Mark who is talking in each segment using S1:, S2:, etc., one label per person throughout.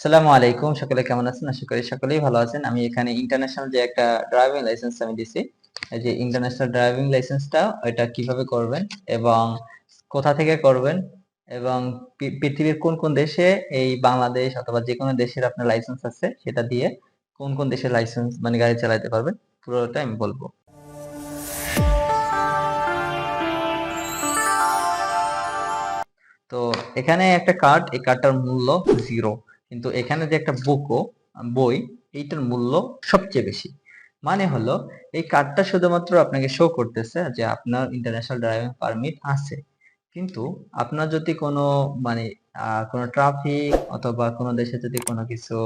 S1: আসসালামু আলাইকুম, সকলে কেমন আছেন? আশা করি সকলেই ভালো আছেন। আমি এখানে ইন্টারন্যাশনাল যে একটা ড্রাইভিং লাইসেন্স আমি দিছি, এই যে ইন্টারন্যাশনাল ড্রাইভিং লাইসেন্সটা এটা কীভাবে করবেন এবং কোথা থেকে করবেন এবং পৃথিবীর কোন কোন দেশে এই বাংলাদেশ অথবা যে কোনো দেশের আপনার লাইসেন্স আছে, সেটা দিয়ে কোন কোন দেশের লাইসেন্স মানে গাড়ি চালাতে পারবেন, পুরোটা আমি বলব। তো এখানে একটা কার্ড এই কার্ডটার মূল্য জিরো কিন্তু এখানে যে একটা বুকও বই, এইটার মূল্য সবচেয়ে বেশি। মানে হলো, এই কার্ডটা শুধুমাত্র আপনাকে শো করতেছে যে আপনার ইন্টারন্যাশনাল ড্রাইভিং পারমিট আছে। কিন্তু আপনার যদি কোনো মানে কোনো ট্রাফিক অথবা কোনো দেশে যদি কোনো কিছু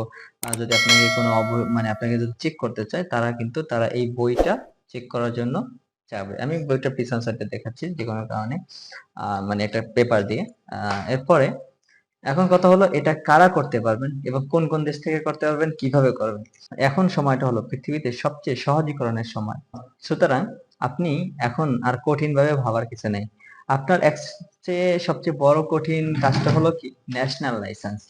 S1: যদি আপনাকে কোনো মানে আপনাকে যদি চেক করতে চায়, তারা কিন্তু তারা এই বইটা চেক করার জন্য যাবে। আমি বইটা পিছন সাইডে দেখাচ্ছি যে কোনো কারণে মানে একটা পেপার দিয়ে। এরপরে এখন কথা হলো এটা কারা করতে পারবেন এবং কোন কোন দেশ থেকে করতে পারবেন, কীভাবে করবেন? এখন সময়টা হলো পৃথিবীতে সবচেয়ে সহজীকরণের সময়। সুতরাং আপনি এখন আর কঠিন ভাবে ভাবার কিছু নেই। আপনার এক চেয়ে সবচেয়ে বড় কঠিন কাজটা হলো কি? National licence.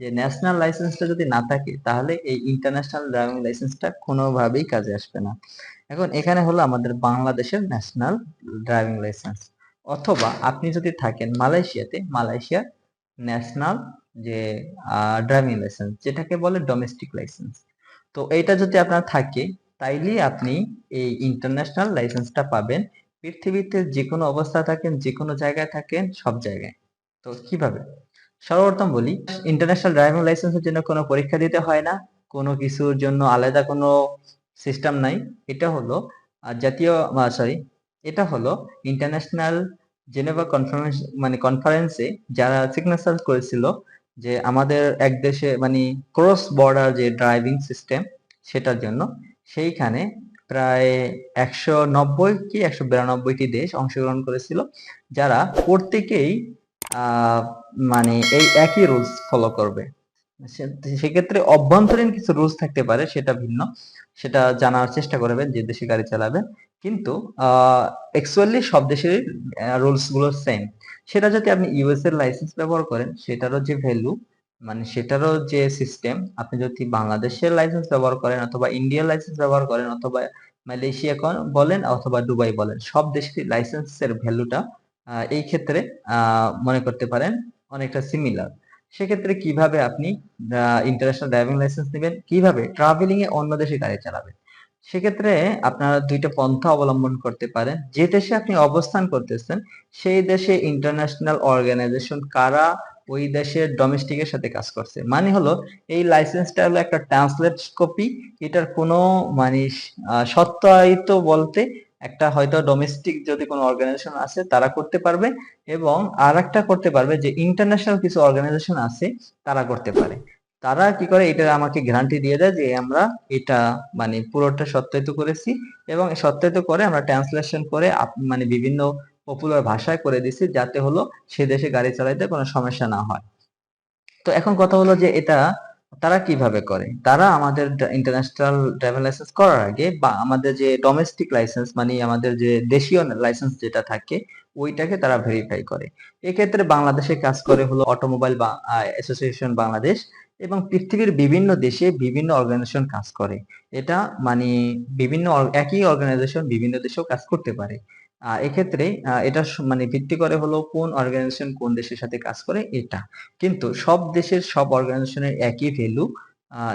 S1: যে ন্যাশনাল লাইসেন্সটা যদি না থাকে, তাহলে এই ইন্টারন্যাশনাল ড্রাইভিং লাইসেন্সটা কোনোভাবেই কাজে আসবে না। এখন এখানে হলো আমাদের বাংলাদেশের ন্যাশনাল ড্রাইভিং লাইসেন্স। অথবা আপনি যদি থাকেন মালয়েশিয়াতে মালয়েশিয়ার ন্যাশনাল যে ড্রাইভিং লাইসেন্স যেটাকে বলে ডোমেস্টিক লাইসেন্স তো এইটা যদি আপনার থাকে তাইলেই আপনি এই ইন্টারন্যাশনাল লাইসেন্সটা পাবেন। পৃথিবীতে যে কোনো অবস্থা থাকেন যে কোনো জায়গায় থাকেন, সব জায়গায়। তো কীভাবে? সর্বপ্রথম বলি ইন্টারন্যাশনাল ড্রাইভিং লাইসেন্সের জন্য কোনো পরীক্ষা দিতে হয় না। কোনো কিছুর জন্য আলাদা কোনো সিস্টেম নাই। এটা হলো জাতীয় সরি এটা হলো ইন্টারন্যাশনাল জেনেভা কনফারেন্স মানে কনফারেন্সে যারা সিগনেচার করেছিল যে আমাদের এক দেশে মানে ক্রস বর্ডার যে ড্রাইভিং সিস্টেম সেটার জন্য, সেইখানে প্রায় একশো নব্বই কি একশো বিরানব্বইটি দেশ অংশগ্রহণ করেছিল, যারা প্রত্যেকেই মানে এই একই রুলস ফলো করবে। সেক্ষেত্রে অভ্যন্তরীণ কিছু রুলস থাকতে পারে, সেটা ভিন্ন। সেটা জানার চেষ্টা করবেন যে দেশে গাড়ি চালাবেন। কিন্তু অ্যাকচুয়ালি সব দেশের রুলসগুলো সেম সেটা যদি আপনি ইউএস এর লাইসেন্স ব্যবহার করেন, সেটারও যে ভ্যালু মানে সেটারও যে সিস্টেম আপনি যদি বাংলাদেশের লাইসেন্স ব্যবহার করেন অথবা ইন্ডিয়ার লাইসেন্স ব্যবহার করেন অথবা মালয়েশিয়া বলেন অথবা দুবাই বলেন, সব দেশের লাইসেন্সের ভ্যালুটা এই ক্ষেত্রে মনে করতে পারেন অনেকটা সিমিলার সেক্ষেত্রে কীভাবে আপনি ইন্টারন্যাশনাল ড্রাইভিং লাইসেন্স নেবেন? কীভাবে? ট্রাভেলিং এ অন্য দেশে গাড়ি চালাবেন। সেক্ষেত্রে আপনারা দুইটা পন্থা অবলম্বন করতে পারেন। যে দেশে আপনি অবস্থান করতেছেন, সেই দেশে ইন্টারন্যাশনাল অর্গানাইজেশন কারা ওই দেশের ডোমেস্টিকের সাথে কাজ করছে। মানে হলো, এই লাইসেন্সটা হলো একটা ট্রান্সলেট কপি এটার কোনো মানে সত্যায়িত বলতে একটা হয়তো ডোমেস্টিক যদি কোনো অর্গানাইজেশন আছে, তারা করতে পারবে এবং আর একটা করতে পারবে যে ইন্টারন্যাশনাল কিছু অর্গানাইজেশন আছে, তারা করতে পারে। তারা কি করে? এটা আমাকে গ্যারান্টি দিয়ে দেয় যে আমরা এটা মানে পুরোটা সত্যায়িত করেছি এবং সত্যায়িত করে আমরা ট্রান্সলেশন করে মানে বিভিন্ন পপুলার ভাষায় করে দিছি যাতে হলো সে দেশে গাড়ি চালাইতে কোনো সমস্যা না হয়। তো এখন কথা হলো যে এটা তারা কীভাবে করে? তারা আমাদের ইন্টারন্যাশনাল ড্রাইভিং লাইসেন্স করার আগে বা আমাদের যে ডোমেস্টিক লাইসেন্স মানে আমাদের যে দেশীয় লাইসেন্স যেটা থাকে, ওইটাকে তারা ভেরিফাই করে। এক্ষেত্রে বাংলাদেশে কাজ করে হলো অটোমোবাইল বা অ্যাসোসিয়েশন বাংলাদেশ। এবং পৃথিবীর বিভিন্ন দেশে বিভিন্ন অর্গানাইজেশন কাজ করে। এটা মানে বিভিন্ন একই অর্গানাইজেশন বিভিন্ন দেশেও কাজ করতে পারে। আহ, এক্ষেত্রে এটা মানে ভিত্তি করে হলো কোন অর্গানাইজেশন কোন দেশের সাথে কাজ করে এটা। কিন্তু সব দেশের সব অর্গানাইজেশনের একই ভ্যালু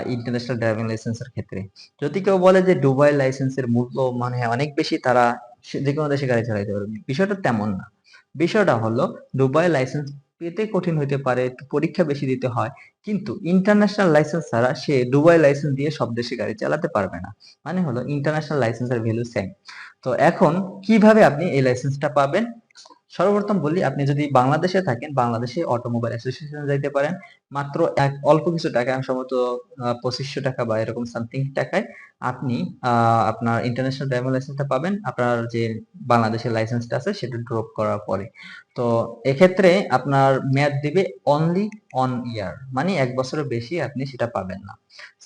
S1: ইন্টারন্যাশনাল ড্রাইভিং লাইসেন্সের ক্ষেত্রে। যদি কেউ বলে যে দুবাই লাইসেন্সের মূল্য মানে অনেক বেশি তারা যে কোনো দেশে গাড়ি চালাতে পারবে। বিষয়টা তেমন না। বিষয়টা হলো দুবাই লাইসেন্স পেতে কঠিন হইতে পারে, পরীক্ষা বেশি দিতে হয়। কিন্তু ইন্টারন্যাশনাল লাইসেন্স ছাড়া সে দুবাই লাইসেন্স দিয়ে সব দেশে গাড়ি চালাতে পারবে না। মানে হলো ইন্টারন্যাশনাল লাইসেন্সের ভ্যালু সেম তো এখন কীভাবে আপনি এই লাইসেন্সটা পাবেন? সর্বপ্রথম বলি, আপনি যদি বাংলাদেশে থাকেন, বাংলাদেশে অটোমোবাইল অ্যাসোসিয়েশনে যাইতে পারেন, মাত্র এক, অল্প কিছু টাকা সম্ভবত পঁচিশশো টাকা বা এরকম সামথিং টাকায় আপনি আপনার ইন্টারন্যাশনাল ড্রাইভিং লাইসেন্সটা পাবেন। আপনার যে বাংলাদেশের লাইসেন্সটা আছে, সেটা ড্রপ করার পরে। তো এক্ষেত্রে আপনার মেয়াদ দিবে অনলি অন ইয়ার মানে এক বছরের বেশি আপনি সেটা পাবেন না।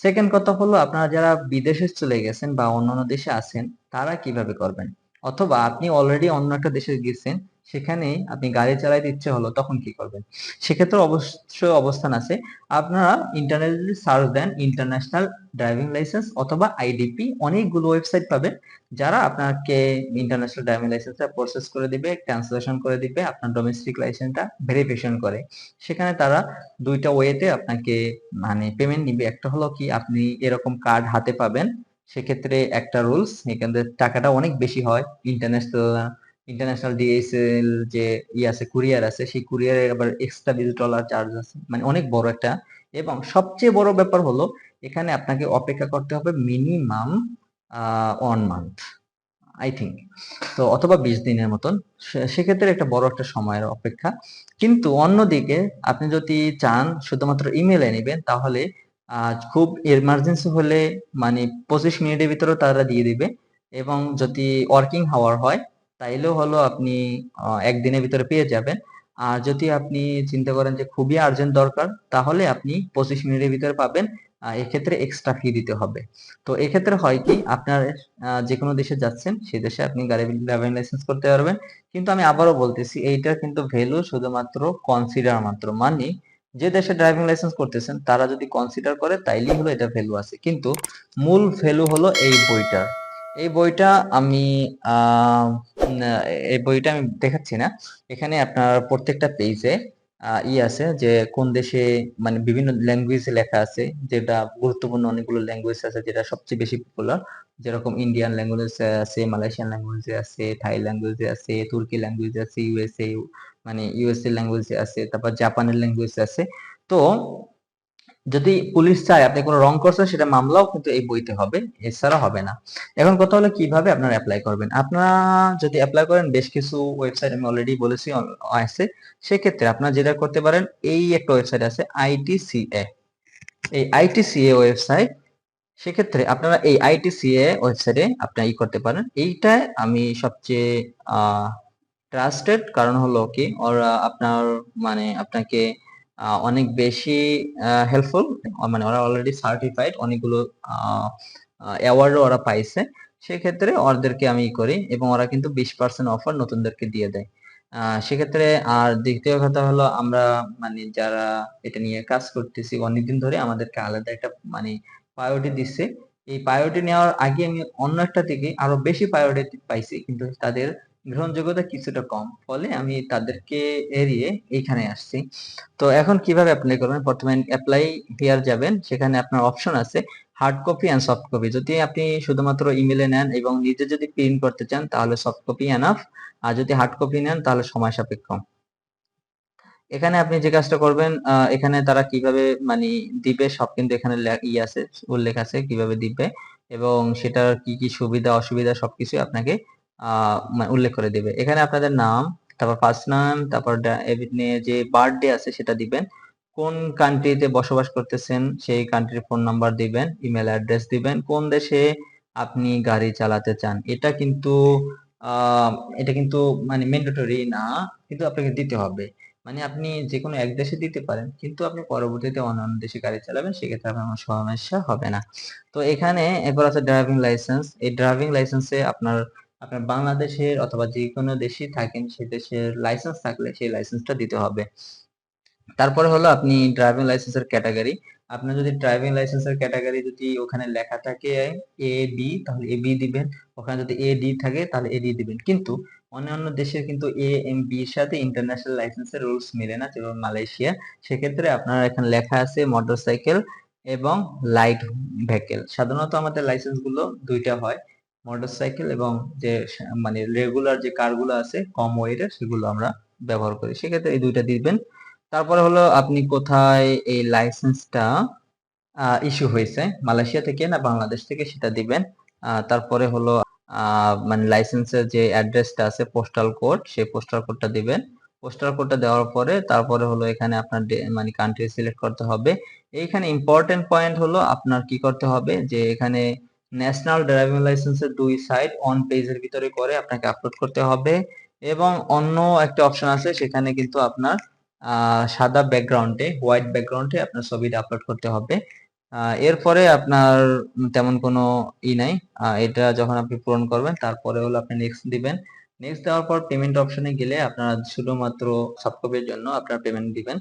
S1: সেকেন্ড কথা হলো, আপনারা যারা বিদেশে চলে গেছেন বা অন্যান্য দেশে আছেন, তারা কীভাবে করবেন? অথবা আপনি অলরেডি অন্য একটা দেশে গেছেন, সেখানে আপনি গাড়ি চালাইতে ইচ্ছে হলো, তখন কি করবেন? সেক্ষেত্রে অবশ্যই অবস্থান আছে, আপনারা ইন্টারনেটে সার্চ দেন ইন্টারন্যাশনাল ড্রাইভিং লাইসেন্স অথবা আইডিপি অনেকগুলো ওয়েবসাইট পাবেন, যারা আপনাকে ইন্টারন্যাশনাল ড্রাইভিং লাইসেন্সটা প্রসেস করে দিবে ট্রান্সলেশন করে দিবে, আপনার ডোমেস্টিক লাইসেন্সটা ভেরিফিকেশন করে। সেখানে তারা দুইটা ওয়েতে আপনাকে মানে পেমেন্ট নিবে। একটা হলো কি, আপনি এরকম কার্ড হাতে পাবেন সেক্ষেত্রে একটা রুলস এখানে টাকাটা অনেক বেশি হয়। ইন্টারন্যাশনাল ইন্টারন্যাশনাল ডিএসএল যে ই আছে কুরিয়ার আছে, সেই কুরিয়ারে আবার এক্সট্রা বিশ ডলার চার্জ আছে। মানে অনেক বড় একটা। এবং সবচেয়ে বড় ব্যাপার হলো, এখানে আপনাকে অপেক্ষা করতে হবে minimum one month I think তো অথবা বিশ দিনের মতন। সেক্ষেত্রে একটা বড় একটা সময়ের অপেক্ষা। কিন্তু অন্যদিকে, আপনি যদি চান শুধুমাত্র ইমেলে নেবেন, তাহলে আহ, খুব এমার্জেন্সি হলে মানে পঁচিশ মিনিটের ভিতরে তারা দিয়ে দিবে। এবং যদি ওয়ার্কিং হাওয়ার হয় তাইলেও হলো আপনি একদিনের ভিতরে পেয়ে যাবেন। আর যদি আপনি চিন্তা করেন যে খুবই আর্জেন্ট দরকার তাহলে আপনি পঁচিশ মিনিটের ভিতরে পাবেন। এক্ষেত্রে এক্সট্রা ফি দিতে হবে। তো এক্ষেত্রে হয় কি আপনার যে কোনো দেশে যাচ্ছেন সেই দেশে আপনি গাড়ি ড্রাইভিং লাইসেন্স করতে পারবেন। কিন্তু আমি আবারও বলতেছি এইটার কিন্তু ভ্যালু শুধুমাত্র কনসিডার মাত্র। মানে যে দেশে ড্রাইভিং লাইসেন্স করতেছেন, তারা যদি কনসিডার করে, তাইলেই হলো এটা ভ্যালু আছে। কিন্তু মূল ভ্যালু হলো এই বইটার এই বইটা আমি এই বইটা আমি দেখাচ্ছি না। এখানে আপনার প্রত্যেকটা পেজে ই আছে যে কোন দেশে মানে বিভিন্ন ল্যাঙ্গুয়েজে লেখা আছে, যেটা গুরুত্বপূর্ণ অনেকগুলো ল্যাঙ্গুয়েজ আছে, যেটা সবচেয়ে বেশি পপুলার যেরকম ইন্ডিয়ান ল্যাঙ্গুয়েজ আছে মালয়েশিয়ান ল্যাঙ্গুয়েজে আছে থাই ল্যাঙ্গুয়েজে আছে তুর্কি ল্যাঙ্গুয়েজ আছে ইউএসএ মানে ইউএসএ ল্যাঙ্গুয়েজ আছে, তারপর জাপানের ল্যাঙ্গুয়েজ আছে। তো যদি পুলিশ চায়, আপনি কোনো রং করছেন, সেটা মামলাও কিন্তু এই বইতে হবে, এছাড়া হবে না। এখন কথা হলো কীভাবে আপনারা অ্যাপ্লাই করবেন? আপনারা যদি অ্যাপ্লাই করেন, বেশ কিছু ওয়েবসাইট আমি অলরেডি বলেছি আছে। সেক্ষেত্রে আপনারা যেটা করতে পারেন, এই একটা ওয়েবসাইট আছে আইটিসিএ এই আইটিসিএ ওয়েবসাইট সেক্ষেত্রে আপনারা এই আইটিসিএ ওয়েবসাইটে আপনারা ই করতে পারেন। এইটায় আমি সবচেয়ে ট্রাস্টেড কারণ হলো কি, ওরা আপনার মানে আপনাকে অনেক বেশি হেল্পফুল মানে ওরা অলরেডি সার্টিফাইড অনেকগুলো অ্যাওয়ার্ডও ওরা পাইছে। সেক্ষেত্রে ওদেরকে আমি করি এবং ওরা কিন্তু বিশ পার্সেন্ট অফার নতুনদেরকে দিয়ে দেয়। সেক্ষেত্রে আর দ্বিতীয় কথা হলো আমরা মানে যারা এটা নিয়ে কাজ করতেছি, অনেকদিন ধরে আমাদেরকে আলাদা একটা মানে প্রায়োরিটি দিচ্ছে। এই প্রায়োরিটি নেওয়ার আগে আমি অন্য একটা থেকে আরও বেশি প্রায়োরিটি পাইছি, কিন্তু তাদের গ্রহণযোগ্যতা কিছুটা কম, ফলে আমি তাদেরকে এড়িয়ে এইখানে আসছি। তো এখন কীভাবে অ্যাপ্লাই করবেন? প্রথমে অ্যাপ্লাই হিয়ার যাবেন, সেখানে আপনার অপশন আছে hard copy and soft copy যদি আপনি শুধুমাত্র ইমেলে নেন এবং নিজে যদি প্রিন্ট করতে চান, তাহলে সফট কপি এনাফ আর যদি হার্ড কপি নেন, তাহলে সময় সাপেক্ষ। এখানে আপনি যে কাজটা করবেন এখানে তারা কীভাবে মানে দিবে, সব কিন্তু এখানে ই আছে, উল্লেখ আছে কীভাবে দিবে, এবং সেটার কি কি সুবিধা, অসুবিধা সবকিছু আপনাকে উল্লেখ করে দিবে। এখানে আপনাদের নাম, তারপর ফার্স্ট নাম তারপর যে বার্থডে আছে সেটা দিবেন। কোন কান্ট্রিতে বসবাস করতেছেন সেই কান্ট্রির ফোন নাম্বার দিবেন ইমেল অ্যাড্রেস দিবেন। কোন দেশে আপনি গাড়ি চালাতে চান? এটা কিন্তু এটা কিন্তু মানে ম্যান্ডেটরি না, কিন্তু আপনাকে দিতে হবে। মানে আপনি যে কোনো এক দেশে দিতে পারেন, কিন্তু আপনি পরবর্তীতে অন্যান্য দেশে গাড়ি চালাবেন, সেক্ষেত্রে আপনার কোনো সমস্যা হবে না। তো এখানে এরপর আছে ড্রাইভিং লাইসেন্স এই ড্রাইভিং লাইসেন্সে আপনার আপনার বাংলাদেশের অথবা যে কোনো দেশে থাকেন, সে দেশের লাইসেন্স থাকলে সেই লাইসেন্সটা দিতে হবে। তারপরে হলো আপনি ড্রাইভিং লাইসেন্সের ক্যাটাগরি আপনার যদি ড্রাইভিং লাইসেন্সের ক্যাটাগরি যদি ওখানে লেখা থাকে এ বি তাহলে এ বি দিবেন। ওখানে যদি এ ডি থাকে, তাহলে এ ডি দিবেন। কিন্তু অন্যান্য দেশের কিন্তু এ এম বি এর সাথে ইন্টারন্যাশনাল লাইসেন্সের রুলস মিলে না, যেমন মালয়েশিয়া। সেক্ষেত্রে আপনার এখানে লেখা আছে মোটরসাইকেল এবং লাইট ভেহিকেল সাধারণত আমাদের লাইসেন্সগুলো দুইটা হয়। মোটরসাইকেল এবং যে মানে রেগুলার যে কারগুলো আছে, কম ওয়েটের সেগুলো আমরা ব্যবহার করি। সেক্ষেত্রে এই দুইটা দিবেন। তারপরে হলো আপনি কোথায় এই লাইসেন্সটা ইস্যু হয়েছে? মালয়েশিয়া থেকে না বাংলাদেশ থেকে সেটা দিবেন। তারপরে হলো মানে লাইসেন্সের যে অ্যাড্রেসটা আছে পোস্টাল কোড সেই পোস্টাল কোডটা দিবেন। পোস্টাল কোডটা দেওয়ার পরে তারপরে হলো এখানে আপনার মানে কান্ট্রি সিলেক্ট করতে হবে। এইখানে ইম্পর্টেন্ট পয়েন্ট হলো আপনার কি করতে হবে যে, এখানে ন্যাশনাল ড্রাইভিং লাইসেন্সের দুই সাইড অন পেজের ভিতরে করে আপনাকে আপলোড করতে হবে এবং অন্য একটা অপশন আছে সেখানে কিন্তু আপনার সাদা ব্যাকগ্রাউন্ডে হোয়াইট ব্যাকগ্রাউন্ডে আপনার ছবিটা আপলোড করতে হবে। এরপরে আপনার তেমন কোনো ই নাই। এটা যখন আপনি পূরণ করবেন, তারপরে হলো আপনি নেক্সট দিবেন। নেক্সট দেওয়ার পর পেমেন্ট অপশনে গেলে আপনারা শুধুমাত্র সফট কপির জন্য আপনার পেমেন্ট দিবেন।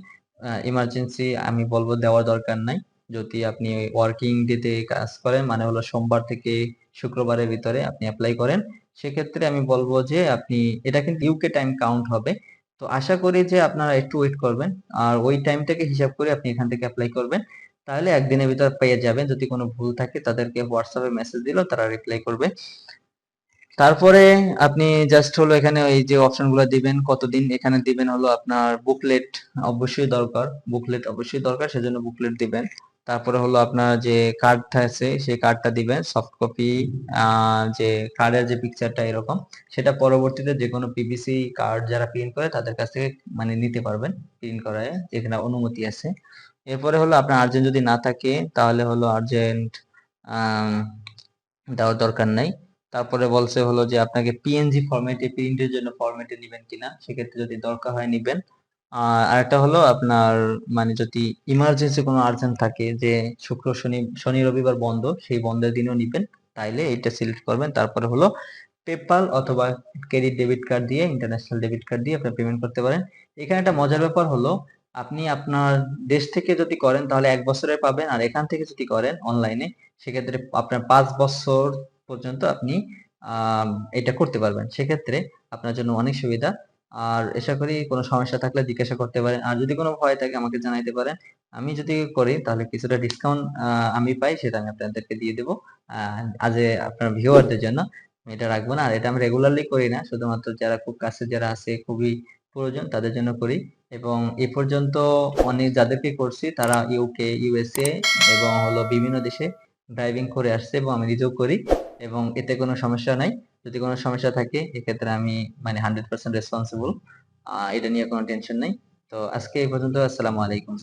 S1: ইমার্জেন্সি আমি বলব দেওয়ার দরকার নাই। যদি আপনি ওয়ার্কিং ডেতে কাজ করেন মানে হলো সোমবার থেকে শুক্রবারের ভিতরে আপনি অ্যাপ্লাই করেন, সেক্ষেত্রে আমি বলব যে আপনি, এটা কিন্তু ইউকে টাইম কাউন্ট হবে। তো আশা করি যে আপনারা একটু ওয়েট করবেন, আর ওই টাইমটাকে হিসাব করে আপনি এখান থেকে অ্যাপ্লাই করবেন। তাহলে একদিনের ভিতর পেয়ে যাবেন, যদি কোনো ভুল থাকে তাদেরকে হোয়াটসঅ্যাপে মেসেজ দিলেও তারা রিপ্লাই করবে। তারপরে আপনি জাস্ট হলো এখানে এই যে অপশনগুলো দিবেন, কতদিন এখানে দিবেন হলো আপনার বুকলেট অবশ্যই দরকার বুকলেট অবশ্যই দরকার, সেজন্য বুকলেট দিবেন। তারপরে হলো আপনার যে কার্ডটা আছে, সেই কার্ডটা দিবেন সফট কপি যে কার্ডের যে পিকচারটা এরকম, সেটা পরবর্তীতে যে কোনো পিভিসি কার্ড যারা প্রিন্ট করে, তাদের কাছ থেকে মানে নিতে পারবেন প্রিন্ট করায় যেখানে অনুমতি আছে। এরপরে হলো আপনার আর্জেন্ট যদি না থাকে, তাহলে হলো আর্জেন্ট দেওয়ার দরকার নাই। তারপরে বলছে হলো যে আপনাকে পিএনজি ফরম্যাটে প্রিন্টের জন্য ফরম্যাটে নেবেন কিনা, সেক্ষেত্রে যদি দরকার হয় নিবেন। আর একটা হলো আপনার মানে যদি ইমার্জেন্সি কোনো আর্জেন্ট থাকে যে শুক্র, শনি শনি, রবিবার বন্ধ, সেই বন্ধের দিনও নিবেন, তাইলে এটা সিলেক্ট করবেন। তারপরে হলো পেপাল অথবা ক্রেডিট ডেবিট কার্ড দিয়ে ইন্টারন্যাশনাল ডেবিট কার্ড দিয়ে আপনি পেমেন্ট করতে পারেন। এখানে একটা মজার ব্যাপার হলো, আপনি আপনার দেশ থেকে যদি করেন, তাহলে এক বছরে পাবেন, আর এখান থেকে যদি করেন অনলাইনে সেক্ষেত্রে আপনার পাঁচ বছর পর্যন্ত আপনি এটা করতে পারবেন। সেক্ষেত্রে আপনার জন্য অনেক সুবিধা। আর আশা করি কোনো সমস্যা থাকলে জিজ্ঞাসা করতে পারেন। আর যদি কোনো ভয় থাকে, আমাকে জানাইতে পারেন। আমি যদি করি, তাহলে কিছুটা ডিসকাউন্ট আমি পাই, সেটা আমি আপনাদেরকে দিয়ে দেবো। আজ আপনার ভিউয়ারদের জন্য। এটা রাখব না। আর এটা আমি রেগুলারলি করি না। শুধুমাত্র যারা খুব কাছে, যারা আছে, খুবই প্রয়োজন, তাদের জন্য করি। এবং এ পর্যন্ত অনেক যাদেরকে করছি, তারা ইউকে ইউএসএ এবং হলো বিভিন্ন দেশে ড্রাইভিং করে আসছে এবং আমি নিজেও করি। এবং এতে কোনো সমস্যা নাই। যদি কোনো সমস্যা থাকে, এক্ষেত্রে আমি মানে হান্ড্রেড পার্সেন্ট রেসপন্সিবল এটা নিয়ে কোনো টেনশন নেই। তো আজকে এই পর্যন্ত, আসসালামু আলাইকুম।